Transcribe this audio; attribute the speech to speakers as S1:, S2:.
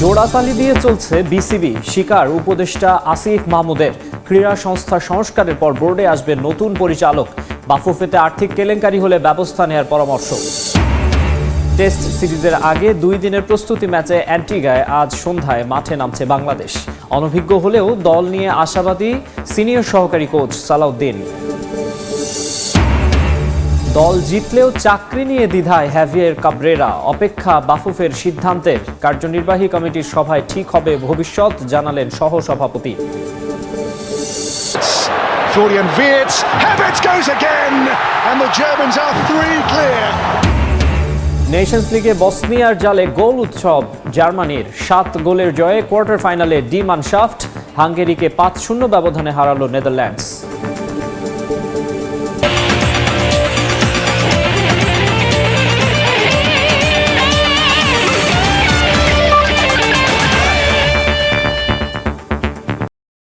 S1: জোড়াতালি দিয়ে চলছে বিসিবি। শিকার উপদেষ্টা আসিফ মাহমুদের ক্রীড়া সংস্থা সংস্কারের পর বোর্ডে আসবে নতুন পরিচালক। বাফুফেতে আর্থিক কেলেঙ্কারি হলে ব্যবস্থা নেওয়ার পরামর্শ। টেস্ট সিরিজের আগে দুই দিনের প্রস্তুতি ম্যাচে অ্যান্টিগায় আজ সন্ধ্যায় মাঠে নামছে বাংলাদেশ। অনভিজ্ঞ হলেও দল নিয়ে আশাবাদী সিনিয়র সহকারী কোচ সালাউদ্দিন। দল জিতলেও চাকরি নিয়ে দ্বিধায় হ্যাভিয়ের কাব্রেরা। অপেক্ষা বাফুফের সিদ্ধান্তের। কার্যনির্বাহী কমিটির সভায় ঠিক হবে ভবিষ্যৎ জানালেন সহ সভাপতি
S2: Florian Wirtz, Havertz goes again, and the Germans are three clear.
S1: Nations লিগে বসনিয়ার জালে গোল উৎসব। জার্মানির সাত গোলের জয়ে কোয়ার্টার ফাইনালে ডি মানশাফট। হাঙ্গেরিকে পাঁচ শূন্য ব্যবধানে হারালো নেদারল্যান্ডস।